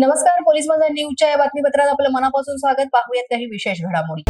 नमस्कार पोलीस बाजार न्यूजच्या या बातमीपत्रात आपलं मनापासून स्वागत. पाहूयात काही विशेष घडामोडी.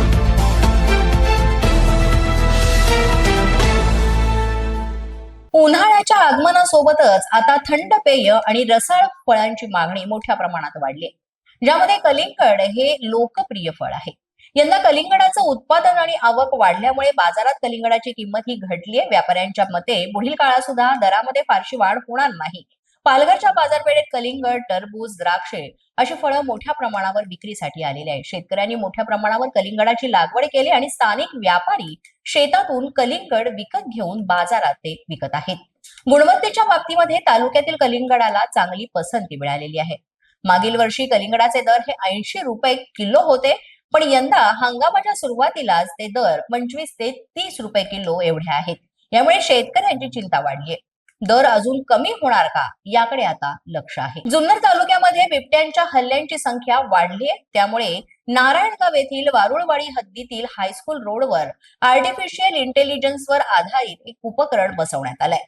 उन्हाळ्याच्या आगमनासोबतच आता थंड पेय आणि रसाळ फळांची मागणी मोठ्या प्रमाणात वाढली आहे. ज्यामध्ये कलिंगड हे लोकप्रिय फळ आहे. यंदा कलिंगडाचं उत्पादन आणि आवक वाढल्यामुळे बाजारात कलिंगडाची किंमत ही घटली आहे व्यापाऱ्यांच्या मते पुढील काळात सुद्धा दरामध्ये फारशी वाढ होणार नाही. पालघरच्या बाजारपेठेत कलिंगड टरबूज द्राक्षे अशी फळं मोठ्या प्रमाणावर विक्रीसाठी आलेली आहे शेतकऱ्यांनी मोठ्या प्रमाणावर कलिंगडाची लागवड केली आणि स्थानिक व्यापारी शेतातून कलिंगड विकत घेऊन बाजारात ते विकत आहेत. गुणवत्तेच्या बाबतीमध्ये तालुक्यातील कलिंगडाला चांगली पसंती मिळालेली आहे. मागील वर्षी कलिंगडाचे दर हे ऐंशी रुपये किलो होते पण यंदा हंगामाच्या सुरुवातीलाच ते दर पंचवीस ते तीस रुपये किलो एवढे आहेत. यामुळे शेतकऱ्यांची चिंता वाढली आहे. दर अजून कमी होणार का? याकडे आता लक्ष आहे. जुन्नर तालुक्यामध्ये बिबट्यांच्या हल्ल्यांची संख्या वाढली आहे. त्यामुळे नारायणगाव येथील वारुळवाडी हद्दीतील हायस्कूल रोडवर आर्टिफिशियल इंटेलिजन्सवर आधारित एक उपकरण बसवण्यात आलंय.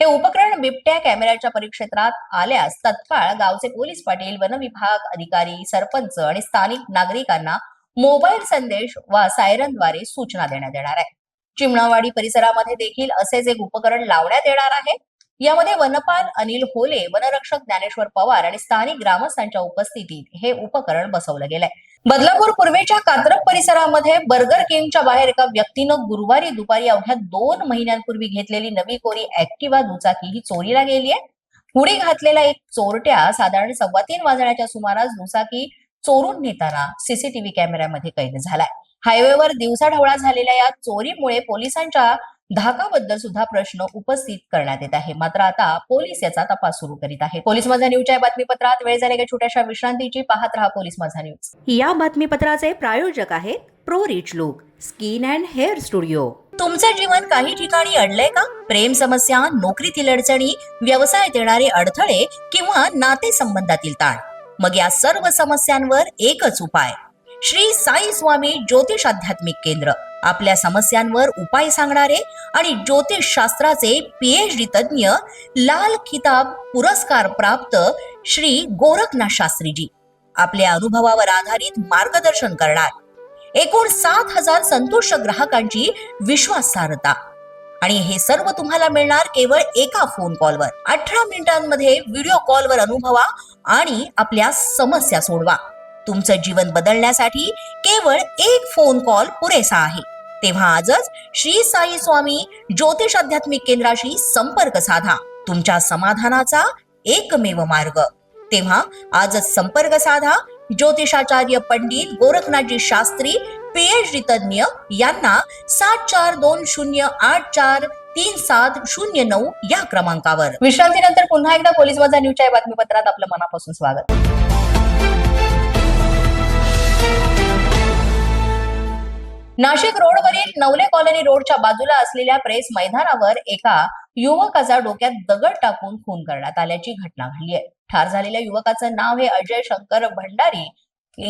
हे उपकरण बिबट्या कॅमेऱ्याच्या परिक्षेत्रात आल्यास तत्काळ गावचे पोलीस पाटील वनविभाग अधिकारी सरपंच आणि स्थानिक नागरिकांना मोबाईल संदेश वा सायरनद्वारे सूचना देण्यात येणार आहे. चिमणावाडी परिसरामध्ये देखील असेच एक उपकरण लावण्यात येणार आहे. यामध्ये वनपाल अनिल होले वनरक्षक ज्ञानेश्वर पवार आणि स्थानिक ग्रामस्थांच्या उपस्थितीत हे उपकरण बसवलं गेलंय. बदलापूर पूर्वेच्या कात्रप परिसरामध्ये बर्गर किंगच्या बाहेर एका व्यक्तीनं गुरुवारी दुपारी अवघ्या दोन महिन्यांपूर्वी घेतलेली नवी कोरी ऍक्टिवा दुचाकी ही चोरीला गेली आहे हुडी घातलेला एक चोरट्या साधारण सव्वा तीन वाजण्याच्या सुमारास दुचाकी चोरून नेताना सीसीटीव्ही कॅमेऱ्यामध्ये कैद झालाय. हायवेवर दिवसाढवळा झालेल्या या चोरीमुळे पोलिसांच्या धाकाबद्दल सुद्धा प्रश्न उपस्थित करण्यात येत आहे. मात्र आता पोलीस याचा तपास सुरू करीत आहे. पोलीस माझा न्यूजच्या या बातमीपत्रात वेळ झाली छोट्याशा विश्रांतीची? पाहत रहा पोलीस माझा न्यूज या बातमीपत्राचे प्रायोजक आहेत pro rich look skin and hair studio तुमचे जीवन काही ठिकाणी अडलंय का? प्रेम समस्या नोकरीतील अडचणी व्यवसायात येणारे अडथळे किंवा नातेसंबंधातील ताण? मग या सर्व समस्यांवर एकच उपाय. श्री साई स्वामी ज्योतिष आध्यात्मिक केंद्र. आपल्या समस्यांवर उपाय सांगणारे आणि ज्योतिष शास्त्राचे पीएचडी तज्ज्ञ लाल किताब पुरस्कार प्राप्त श्री गोरखनाथ शास्त्रीजी. आपल्या अनुभवावर आधारित मार्गदर्शन करणार. एकूण सात हजार संतुष्ट ग्राहकांची विश्वासार्हता. आणि हे सर्व तुम्हाला मिळणार केवळ एका फोन कॉलवर अठरा मिनिटांमध्ये व्हिडिओ कॉलवर अनुभवा आणि आपल्या समस्या सोडवा. तुमचं जीवन बदलण्यासाठी केवळ एक फोन कॉल पुरेसा आहे. तेव्हा आजच श्री साई स्वामी ज्योतिष आध्यात्मिक केंद्राशी संपर्क साधा. तुमच्या समाधानाचा एकमेव मार्ग. तेव्हा आजच संपर्क साधा. ज्योतिषाचार्य पंडित गोरखनाथजी शास्त्री पीएचडी तज्ज्ञ यांना सात चार दोन शून्य आठ चार तीन सात शून्य नऊ या क्रमांकावर. विश्रांतीनंतर पुन्हा एकदा पोलीस बाजार न्यूजच्या बातमीपत्रात आपलं मनापासून स्वागत. नाशिक रोडवरील नवले कॉलनी रोडच्या बाजूला असलेल्या प्रेस मैदानावर एका युवकाचा डोक्यात दगड टाकून खून करण्यात आल्याची घटना घडली आहे. ठार झालेल्या युवकाचं नाव हे अजय शंकर भंडारी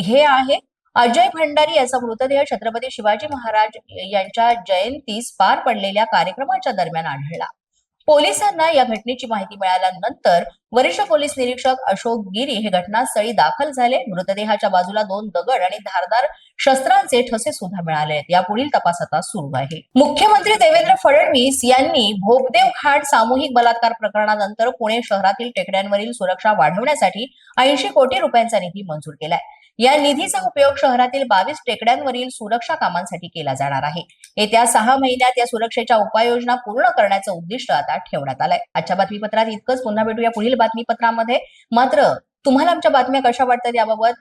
हे आहे. अजय भंडारी याचा मृतदेह छत्रपती शिवाजी महाराज यांच्या जयंतीस पार पडलेल्या कार्यक्रमाच्या दरम्यान आढळला. पोलिसांना या घटनेची माहिती मिळाल्यानंतर वरिष्ठ पोलीस निरीक्षक अशोक गिरी हे घटनास्थळी दाखल झाले. मृतदेहाच्या बाजूला दोन दगड आणि धारदार शस्त्रांचे ठसे सुद्धा मिळाले आहेत. या पुढील तपास आता सुरू आहे. मुख्यमंत्री देवेंद्र फडणवीस यांनी भोगदेव घाट सामूहिक बलात्कार प्रकरणानंतर पुणे शहरातील टेकड्यांवरील सुरक्षा वाढवण्यासाठी ऐंशी कोटी रुपयांचा निधी मंजूर केलाय. या निधीचा उपयोग शहरातील बावीस टेकड्यांवरील सुरक्षा कामांसाठी केला जाणार आहे. येत्या सहा महिन्यात या सुरक्षेच्या उपाययोजना पूर्ण करण्याचं उद्दिष्ट आता ठेवण्यात आलंय. आजच्या बातमीपत्रात इतकंच. पुन्हा भेटूया पुढील बातमीपत्रामध्ये. मात्र तुम्हाला आमच्या बातम्या कशा वाटतात याबाबत?